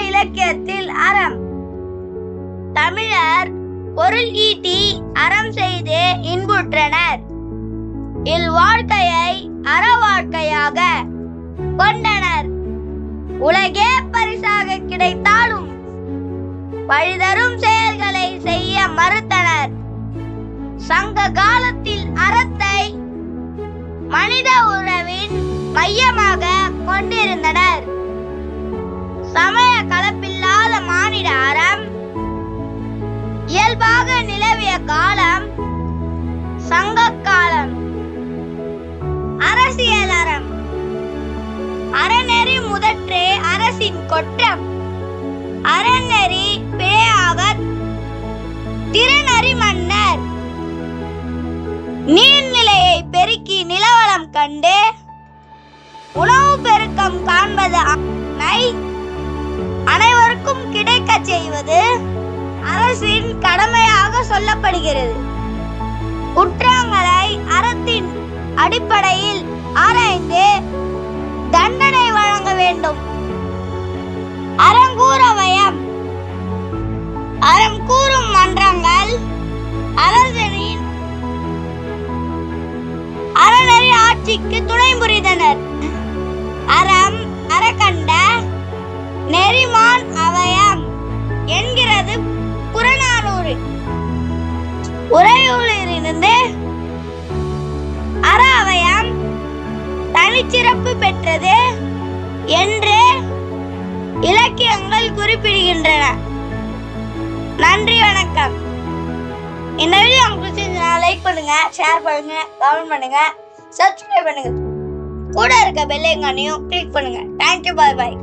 இலக்கியத்தில் அறம். தமிழர் பொருள் ஈட்டி அறம் செய்து இன்புற்றனர். இல்வாழ்க்கையை அற வாழ்க்கையாக கொண்டனர். உலகே பரிசாக கிடைத்தாலும் பழிதரும் செயல்களை செய்ய மறுத்தனர். சங்க காலத்தில் அறத்தை மனித உறவின் மையமாக கொண்டிருந்தனர். சமய கலப்பில்லாத மானிட அறம் இயல்பாக நிலவிய காலம் சங்க காலம் அரசியல் அறம். அறநெறி முதற்றே அரசின் கொற்றம். அறநெறி பேயாக திருநறி மன்னர். நீர்நிலையை பெருக்கி நிலவளம் கண்டு உணவு பெருக்கம் காண்பது அனை அனைவருக்கும் கிடைக்கச் செய்வது அரசின் கடமையாக சொல்லப்படுகிறது. குற்றங்களை அறத்தின் அடிப்படையில் ஆராய்ந்து தண்டனை வழங்க வேண்டும். அறங்கூறமயம் அறம் கூறும் மன்றங்கள் அரசனின் அறநெறி ஆட்சிக்கு துணை புரிந்தனர். உறையூரிலிருந்து அற தனிச்சிறப்பு பெற்றது என்று இலக்கியங்கள் குறிப்பிடுகின்றன. நன்றி வணக்கம். இந்த வீடியோ உங்களுக்கு பிடிச்சிருந்தா லைக் பண்ணுங்க ஷேர் பண்ணுங்க கமெண்ட் பண்ணுங்க சப்ஸ்கிரைப் பண்ணுங்க. கூட இருக்க பெல்லைக்கானையும் கிளிக் பண்ணுங்க. தேங்க்யூ பாய் பாய்